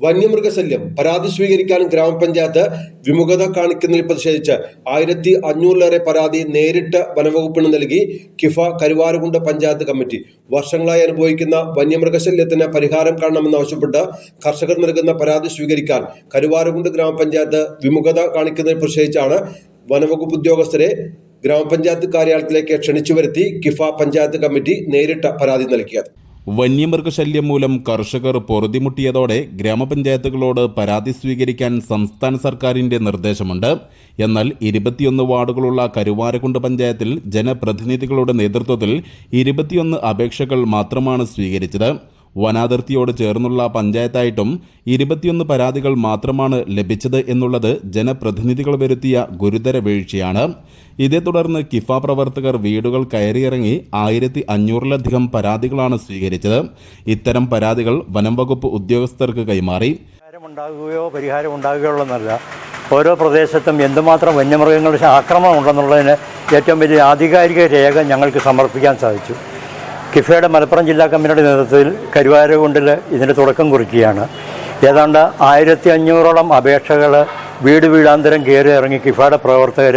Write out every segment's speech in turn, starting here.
വന്യമൃഗശല്യം പരാതി സ്വീകരിക്കാൻ ഗ്രാമപഞ്ചായത്ത് വിമുഖത കാണിക്കുന്നതിൽ പ്രതിഷേധിച്ച് ആയിരത്തി അഞ്ഞൂറിലേറെ പരാതി നേരിട്ട് വനവകുപ്പിന് നൽകി കിഫ കരുവാരകുണ്ട് പഞ്ചായത്ത് കമ്മിറ്റി. വർഷങ്ങളായി അനുഭവിക്കുന്ന വന്യമൃഗശല്യത്തിന് പരിഹാരം കാണണമെന്ന് കാണണമെന്നാവശ്യപ്പെട്ട് കർഷകർ നൽകുന്ന പരാതി സ്വീകരിക്കാൻ കരുവാരകുണ്ട് ഗ്രാമപഞ്ചായത്ത് വിമുഖത കാണിക്കുന്നതിൽ പ്രതിഷേധിച്ചാണ് വനവകുപ്പ് ഉദ്യോഗസ്ഥരെ ഗ്രാമപഞ്ചായത്ത് കാര്യാലയത്തിലേക്ക് ക്ഷണിച്ചു വരുത്തി കിഫ പഞ്ചായത്ത് കമ്മിറ്റി നേരിട്ട് പരാതി നൽകിയത്. വന്യമൃഗശല്യം മൂലം കർഷകർ പൊറുതിമുട്ടിയതോടെ ഗ്രാമപഞ്ചായത്തുകളോട് പരാതി സ്വീകരിക്കാൻ സംസ്ഥാന സർക്കാരിന്റെ നിർദ്ദേശമുണ്ട്. എന്നാൽ ഇരുപത്തിയൊന്ന് വാർഡുകളുള്ള കരുവാരക്കുണ്ട് പഞ്ചായത്തിൽ ജനപ്രതിനിധികളുടെ നേതൃത്വത്തിൽ ഇരുപത്തിയൊന്ന് അപേക്ഷകൾ മാത്രമാണ് സ്വീകരിച്ചത്. വനാതിർത്തിയോട് ചേർന്നുള്ള പഞ്ചായത്തായിട്ടും ഇരുപത്തിയൊന്ന് പരാതികൾ മാത്രമാണ് ലഭിച്ചത് എന്നുള്ളത് ജനപ്രതിനിധികൾ വരുത്തിയ ഗുരുതര വീഴ്ചയാണ്. ഇതേ തുടർന്ന് കിഫ പ്രവർത്തകർ വീടുകൾ കയറിയിറങ്ങി ആയിരത്തി അഞ്ഞൂറിലധികം പരാതികളാണ് സ്വീകരിച്ചത്. ഇത്തരം പരാതികൾ വനം വകുപ്പ് ഉദ്യോഗസ്ഥർക്ക് കൈമാറി. പരിഹാരം ഓരോ പ്രദേശത്തും എന്തുമാത്രം വന്യമൃഗങ്ങളുടെ ആക്രമണം ഉണ്ടെന്നുള്ളതിന് ഏറ്റവും വലിയ ആധികാരിക രേഖ ഞങ്ങൾക്ക് സമർപ്പിക്കാൻ സാധിച്ചു. കിഫയുടെ മലപ്പുറം ജില്ലാ കമ്മിറ്റിയുടെ നേതൃത്വത്തിൽ കരുവാരകുണ്ടിൽ ഇതിന്റെ തുടക്കം കുറിക്കുകയാണ്. ഏതാണ്ട് ആയിരത്തി അഞ്ഞൂറോളം അപേക്ഷകൾ വീട് വീടാന്തരം കയറി ഇറങ്ങി കിഫയുടെ പ്രവർത്തകർ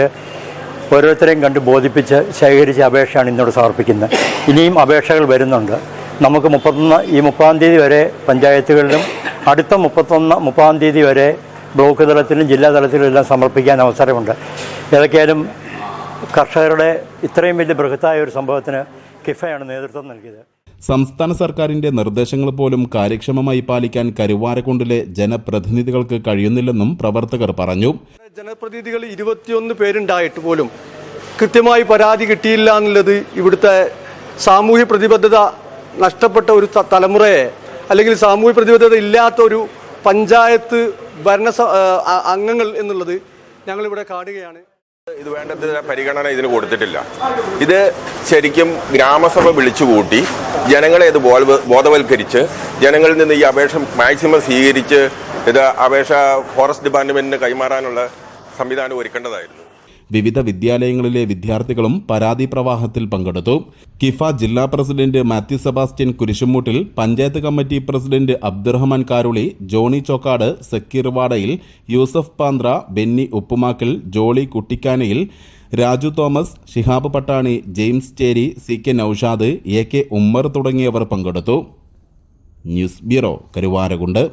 ഓരോരുത്തരെയും കണ്ട് ബോധിപ്പിച്ച് ശേഖരിച്ച അപേക്ഷയാണ് ഇന്നോട് സമർപ്പിക്കുന്നത്. ഇനിയും അപേക്ഷകൾ വരുന്നുണ്ട്. നമുക്ക് മുപ്പത്തൊന്ന് ഈ മുപ്പതാം തീയതി വരെ പഞ്ചായത്തുകളിലും അടുത്ത മുപ്പത്തൊന്ന് മുപ്പതാം തീയതി വരെ ബ്ലോക്ക് തലത്തിലും ജില്ലാ തലത്തിലും എല്ലാം സമർപ്പിക്കാൻ അവസരമുണ്ട്. ഏതൊക്കെയാലും കർഷകരുടെ ഇത്രയും വലിയ ബൃഹത്തായ ഒരു സംഭവത്തിന് കിഫയാണ് നേതൃത്വം നൽകിയത്. സംസ്ഥാന സർക്കാരിന്റെ നിർദ്ദേശങ്ങൾ പോലും കാര്യക്ഷമമായി പാലിക്കാൻ കരുവാരക്കുണ്ടിലെ ജനപ്രതിനിധികൾക്ക് കഴിയുന്നില്ലെന്നും പ്രവർത്തകർ പറഞ്ഞു. ജനപ്രതിനിധികൾ ഇരുപത്തിയൊന്ന് പേരുണ്ടായിട്ട് പോലും കൃത്യമായി പരാതി കിട്ടിയില്ല എന്നുള്ളത് ഇവിടുത്തെ സാമൂഹ്യ പ്രതിബദ്ധത നഷ്ടപ്പെട്ട ഒരു തലമുറയെ അല്ലെങ്കിൽ സാമൂഹ്യ പ്രതിബദ്ധത ഇല്ലാത്ത ഒരു പഞ്ചായത്ത് ഭരണ അംഗങ്ങൾ എന്നുള്ളത് ഞങ്ങളിവിടെ കാണുകയാണ്. ഇത് വേണ്ടത്ര പരിഗണന ഇതിന് കൊടുത്തിട്ടില്ല. ഇത് ശരിക്കും ഗ്രാമസഭ വിളിച്ചുകൂട്ടി ജനങ്ങളെ ഇത് ബോധവ- ബോധവൽക്കരിച്ച് ജനങ്ങളിൽ നിന്ന് ഈ അപേക്ഷ മാക്സിമം സ്വീകരിച്ച് ഇത് അപേക്ഷ ഫോറസ്റ്റ് ഡിപ്പാർട്ട്മെന്റിന് കൈമാറാനുള്ള സംവിധാനം ഒരുക്കേണ്ടതായിരുന്നു. വിവിധ വിദ്യാലയങ്ങളിലെ വിദ്യാർത്ഥികളും പരാതി പ്രവാഹത്തിൽ പങ്കെടുത്തു. കിഫ ജില്ലാ president Mathew Sebastian Kurisumoottil panchayat committee president Abdurahman Karuli Johny Chokkad Sakkeer Vadayil Yusuf Panthra Benny Uppumakkal Jolly Kuttikkanayil Raju Thomas Shihab Pattani James Cheri C K Noushad A K Ummer തുടങ്ങിയവർ പങ്കെടുത്തു. News bureau Karuvarakund.